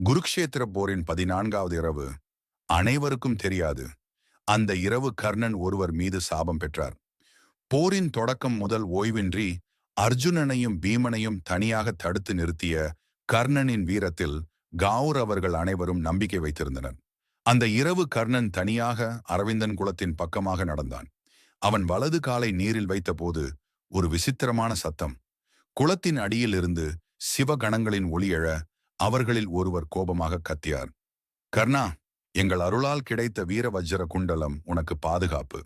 குருக்ஷேத்திர போரின் பதினான்காவது இரவு அனைவருக்கும் தெரியாது. அந்த இரவு கர்ணன் ஒருவர் மீது சாபம் பெற்றார். போரின் தொடக்கம் முதல் ஓய்வின்றி அர்ஜுனனையும் பீமனையும் தனியாக தடுத்து நிறுத்திய கர்ணனின் வீரத்தில் கௌர் அவர்கள் அனைவரும் நம்பிக்கை வைத்திருந்தனர். அந்த இரவு கர்ணன் தனியாக அரவிந்தன் குலத்தின் பக்கமாக நடந்தான். அவன் வலது காலை நீரில் வைத்தபோது ஒரு விசித்திரமான சத்தம். குளத்தின் அடியிலிருந்து சிவகணங்களின் ஒளியழ அவர்களில் ஒருவர் கோபமாக கத்தியார் கர்ணா எங்கள் அருளால் கிடைத்த வீர வஜ்ர குண்டலம் உனக்கு பாதுகாப்பு.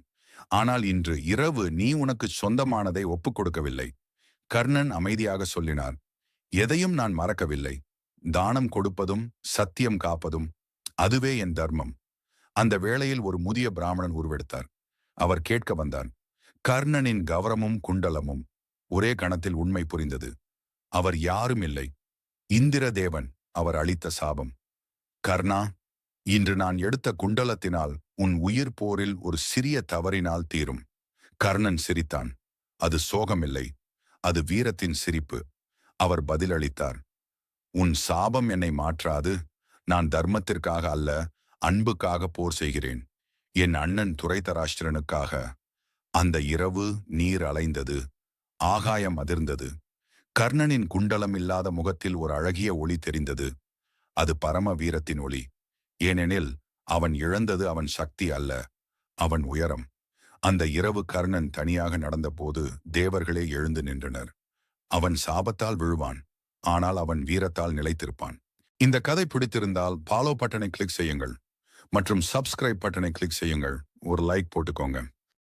ஆனால் இன்று இரவு நீ உனக்கு சொந்தமானதை ஒப்புக் கொடுக்கவில்லை. கர்ணன் அமைதியாக சொல்லினார். எதையும் நான் மறக்கவில்லை. தானம் கொடுப்பதும் சத்தியம் காப்பதும் அதுவே என் தர்மம். அந்த வேளையில் ஒரு முதிய பிராமணன் உருவெடுத்தார். அவர் கேட்க வந்தார். கர்ணனின் கவரமும் குண்டலமும் ஒரே கணத்தில் உண்மை புரிந்தது. அவர் யாரும் இல்லை. இந்திரதேவன் அவர் அளித்த சாபம். கர்ணா இன்று நான் எடுத்த குண்டலத்தினால் உன் உயிர் போரில் ஒரு சிறிய தவறினால் தீரும். கர்ணன் சிரித்தான். அது சோகமில்லை. அது வீரத்தின் சிரிப்பு. அவர் பதிலளித்தார். உன் சாபம் என்னை மாற்றாது. நான் தர்மத்திற்காக அல்ல அன்புக்காக போர் செய்கிறேன். என் அண்ணன் துரைதராஷ்டிரனுக்காக அந்த இரவு நீர் அலைந்தது. ஆகாயம் அதிர்ந்தது. கர்ணனின் குண்டலம் இல்லாத முகத்தில் ஒரு அழகிய ஒளி தெரிந்தது. அது பரம வீரத்தின் ஒளி. ஏனெனில் அவன் இழந்தது அவன் சக்தி அல்ல அவன் உயரம். அந்த இரவு கர்ணன் தனியாக நடந்தபோது தேவர்களே எழுந்து நின்றனர். அவன் சாபத்தால் விழுவான் ஆனால் அவன் வீரத்தால் நிலைத்திருப்பான். இந்த கதை பிடித்திருந்தால் ஃபாலோ பட்டனை கிளிக் செய்யுங்கள் மற்றும் சப்ஸ்கிரைப் பட்டனை கிளிக் செய்யுங்கள். ஒரு லைக் போட்டுக்கோங்க.